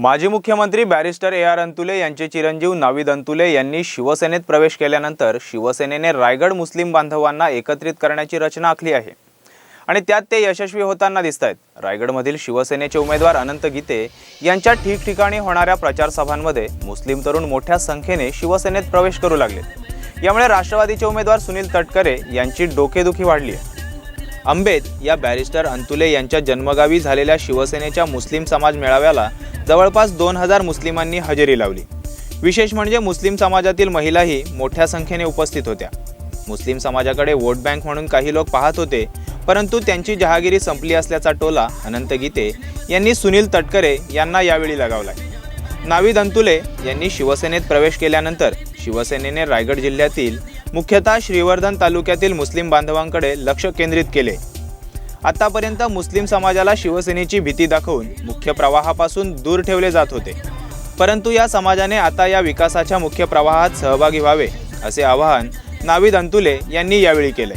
माजी मुख्यमंत्री barrister A R Antule यांचे चिरंजीव नावीद अंतुले यांनी शिवसेनेत प्रवेश केल्यानंतर शिवसेनेने रायगड मुस्लिम बांधवांना एकत्रित करण्याची रचना आखली आहे. आणि त्यात ते यशस्वी होताना दिसत आहेत रायगडमधील शिवसेनेचे उमेदवार अनंत गीते यांच्या ठिकठिकाणी होणाऱ्या प्रचारसभांमध्ये मुस्लिम तरुण मोठ्या संख्येने शिवसेनेत प्रवेश करू लागले. यामुळे राष्ट्रवादीचे उमेदवार सुनील तटकरे यांची डोकेदुखी वाढली आहे. आंबेद या बॅरिस्टर अंतुले यांच्या जन्मगावी झालेल्या शिवसेनेच्या मुस्लिम समाज मेळाव्याला जवळपास दोन हजार मुस्लिमांनी हजेरी लावली. विशेष म्हणजे मुस्लिम समाजातील महिलाही मोठ्या संख्येने उपस्थित होत्या. मुस्लिम समाजाकडे वोट बँक म्हणून काही लोक पाहत होते परंतु त्यांची जहागिरी संपली असल्याचा टोला अनंत गीते यांनी सुनील तटकरे यांना यावेळी लगावलाय. नावीद अंतुले यांनी शिवसेनेत प्रवेश केल्यानंतर शिवसेनेने रायगड जिल्ह्यातील मुख्यतः श्रीवर्धन तालुक्यातील मुस्लिम बांधवांकडे लक्ष केंद्रित केले. आतापर्यंत मुस्लिम समाजाला शिवसेनेची भीती दाखवून मुख्य प्रवाहापासून दूर ठेवले जात होते. परंतु या समाजाने आता या विकासाच्या मुख्य प्रवाहात सहभागी व्हावे असे आवाहन नाविद अंतुले यांनी यावेळी केले.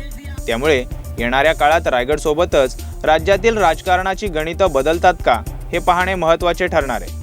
त्यामुळे येणाऱ्या काळात रायगडसोबतच राज्यातील राजकारणाची गणितं बदलतात का हे पाहणे महत्त्वाचे ठरणार आहे.